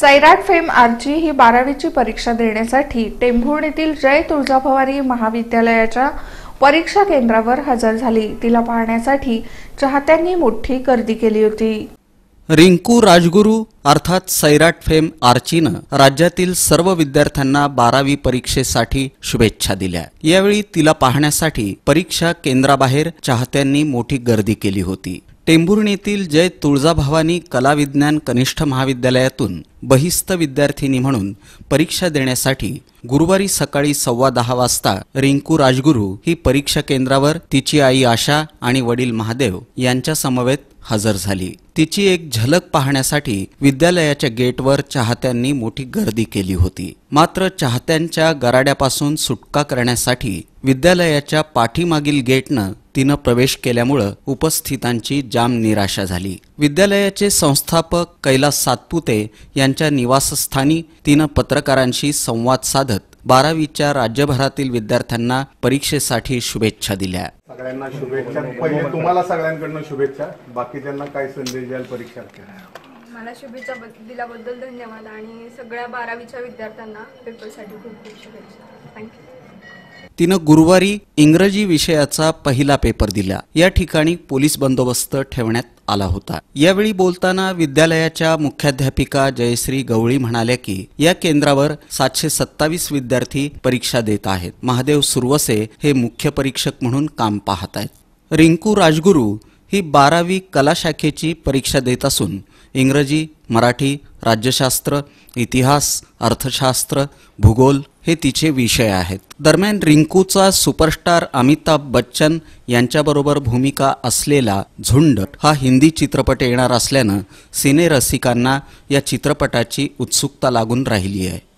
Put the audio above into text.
Sairat fame आरची ही बारावीची परीक्षा देण्यासाठी टेंभुर्णीतील जय तुळजाभवानी महाविद्यालयाच्या परीक्षा केंद्रावर हजर झाली. तिला पाहण्यासाठी चाहत्यांनी मोठी गर्दी केली होती. रिंकू राजगुरू अर्थात सैराट फेम आर्चीनं राज्यातील सर्व विद्यार्थ्यांना बारावी परीक्षेसाठी शुभेच्छा दिल्या. यावेळी तिला पाहण्यासाठी परीक्षा केंद्राबाहेर चाहत्यांनी मोठी गर्दी केली होती. टेंभुर्णीतील जय तुळजाभवानी कला विज्ञान कनिष्ठ महाविद्यालयातून बहिस्त विद्यार्थिनी म्हणून परीक्षा देण्यासाठी गुरुवारी सकाळी सव्वा दहा वाजता रिंकू राजगुरू ही परीक्षा केंद्रावर तिची आई आशा आणि वडील महादेव यांच्या समवेत हजर झाली. तिची एक झलक पाहण्यासाठी विद्यालयाच्या गेटवर चाहत्यांनी मोठी गर्दी केली होती. मात्र चाहत्यांच्या गराड्यापासून सुटका करण्यासाठी विद्यालयाच्या पाठीमागील गेटनं तिनं प्रवेश केल्यामुळं उपस्थितांची जाम निराशा झाली. विद्यालयाचे संस्थापक कैलास सातपुते यांच्या निवासस्थानी तिनं पत्रकारांशी संवाद साधत बारावीच्या राज्यभरातील विद्यार्थ्यांना परीक्षेसाठी शुभेच्छा दिल्या. सगळ्यांना शुभेच्छा. पहिले तुम्हाला सगळ्यांकडनं शुभेच्छा. बाकीच्यांना काय संदेश द्याल परीक्षार्थी? मला शुभेच्छा बद- दिल्याबद्दल धन्यवाद आणि सगळ्या बारावीच्या विद्यार्थ्यांना पेपरसाठी खूप खूप शुभेच्छा. थँक्यू तिनं गुरुवारी इंग्रजी विषयाचा पहिला पेपर दिला. या ठिकाणी पोलीस बंदोबस्त ठेवण्यात आला होता. यावेळी बोलताना विद्यालयाच्या मुख्याध्यापिका जयश्री गवळी म्हणाल्या की या केंद्रावर सातशे सत्तावीस विद्यार्थी परीक्षा देत आहेत. महादेव सुरवसे हे मुख्य परीक्षक म्हणून काम पाहत आहेत. रिंकू राजगुरू ही बारावी कला शाखेची परीक्षा देत असून इंग्रजी मराठी राज्यशास्त्र इतिहास अर्थशास्त्र भूगोल हे तिचे विषय आहेत. दरम्यान रिंकूचा सुपरस्टार अमिताभ बच्चन यांच्याबरोबर भूमिका असलेला झुंड हा हिंदी चित्रपट येणार असल्यानं सिनेरसिकांना या चित्रपटाची उत्सुकता लागून राहिली आहे.